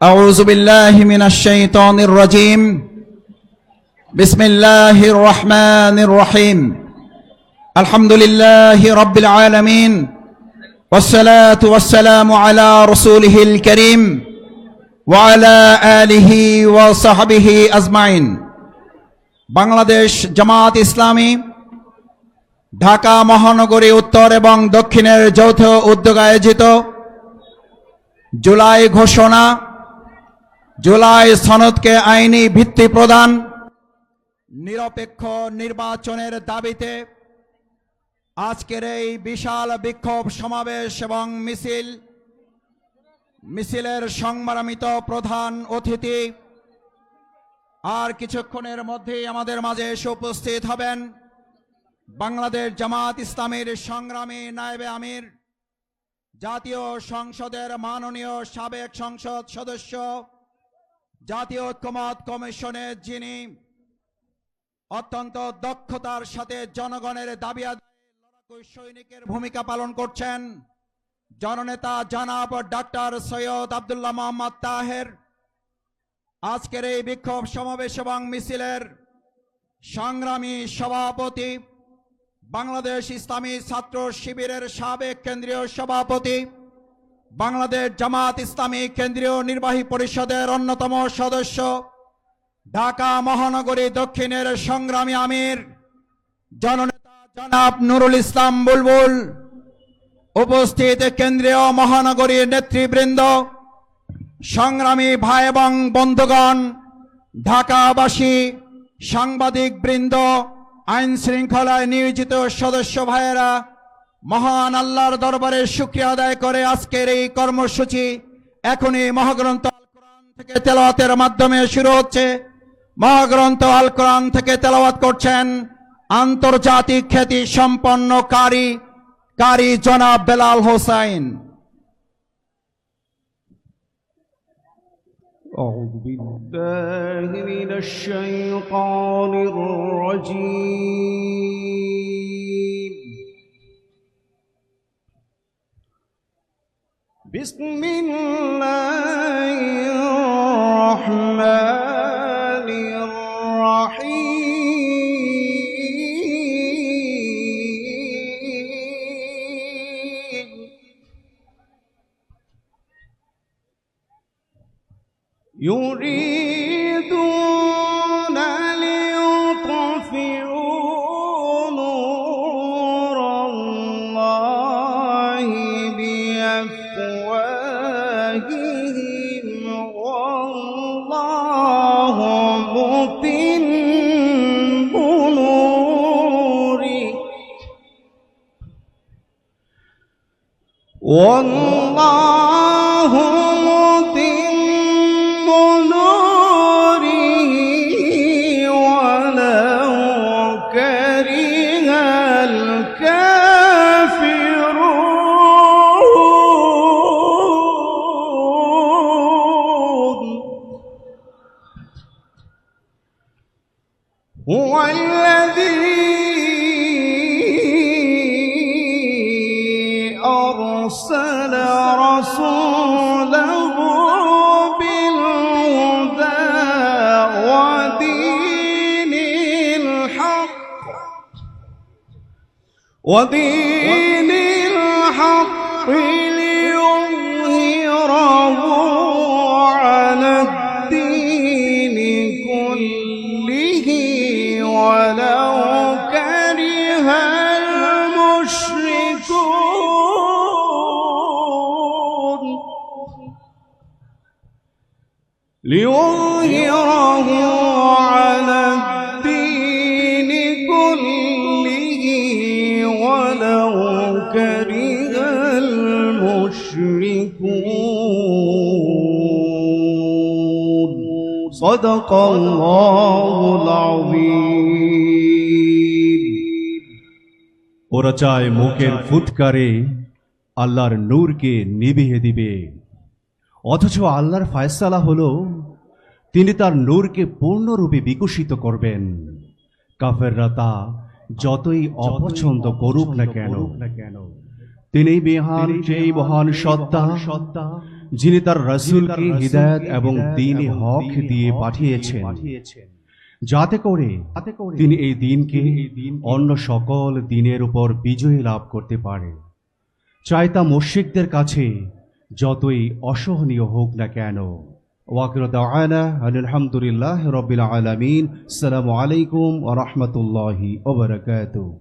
أعوذ بالله من الشيطان الرجيم بسم الله الرحمن الرحيم الحمد لله رب العالمين والصلاة والسلام على رسوله الكريم وعلى آله وصحبه أجمعين বাংলাদেশ জামাত ইসলামী ঢাকা মহানগরী উত্তর এবং দক্ষিণের যৌথ উদ্যোগ আয়োজিত জুলাই ঘোষণা জুলাই সনদকে আইনি ভিত্তি প্রদান, নিরপেক্ষ নির্বাচনের দাবিতে আজকের এই বিশাল বিক্ষোভ সমাবেশ এবং মিছিল, মিছিলের সংগ্রামিত প্রধান অতিথি আর কিছুক্ষণের মধ্যেই আমাদের মাঝে এসে উপস্থিত হবেন বাংলাদেশ জামাত ইসলামের সংগ্রামী নায়েবে আমির, জাতীয় সংসদের মাননীয় সাবেক সংসদ সদস্য জাতীয় ঐক্যমত কমিশনের যিনি অত্যন্ত দক্ষতার সাথে জনগণের দাবি সৈনিকের ভূমিকা পালন করছেন, জননেতা জনাব ডাক্তার সৈয়দ আবদুল্লাহ মোহাম্মদ তাহের। আজকের এই বিক্ষোভ সমাবেশ এবং মিছিলের সংগ্রামী সভাপতি, বাংলাদেশ ইসলামী ছাত্র শিবিরের সাবেক কেন্দ্রীয় সভাপতি বাংলাদেশ জামাত ইসলামী কেন্দ্রীয় নির্বাহী পরিষদের অন্যতম সদস্য, ঢাকা মহানগরী দক্ষিণের সংগ্রামী আমির, জননেতা জনাব নুরুল ইসলাম বুলবুল, উপস্থিত কেন্দ্রীয় মহানগরীর নেতৃবৃন্দ, সংগ্রামী ভাই এবং বন্ধুগণ, ঢাকাবাসী, সাংবাদিক বৃন্দ আইন শৃঙ্খলায় নিয়োজিত সদস্য ভাইয়েরা মহান আল্লাহর দরবারে শুক্রিয়া আদায় করে আজকের এই কর্মসূচি এখনই মহাগ্রন্থ আল কোরআন থেকে তেলাওয়াতের মাধ্যমে শুরু হচ্ছে মহাগ্রন্থ আল কোরআন থেকে তেলাওয়াত করছেন আন্তর্জাতিক খ্যাতি সম্পন্ন কারি কারি জনাব বেলাল হোসাইন أعوذ بالله من الشيطان الرجيم بسم الله الرحمن الرحيم. يريدون والله ودين الحق ليظهره على الدين كله ولو كره المشركون. ليظهره المشركون صدق الله العظيم ওরা চায় মুখের ফুৎকারে আল্লাহর নূরকে নিভিয়ে দিবে অথচ আল্লাহর ফায়সালা হলো তিনি তার নূরকে পূর্ণরূপে বিকশিত করবেন কাফেররা তা যতই অপছন্দ করুক না কেন তিনি বিহান সেই মহান সত্তা সত্তা যিনি তার রসুলকে হৃদায়ত এবং দিন হক দিয়ে পাঠিয়েছেন। যাতে করে তিনি এই দিনকে অন্য সকল দিনের উপর বিজয়ী লাভ করতে পারে। চাই তা মুশরিকদের কাছে যতই অসহনীয় হোক না কেন। আলহামদুলিল্লাহ রবিল আলমিন। সালামু আলাইকুম ওরহমতুল্লাহি ওবরাকাতুহ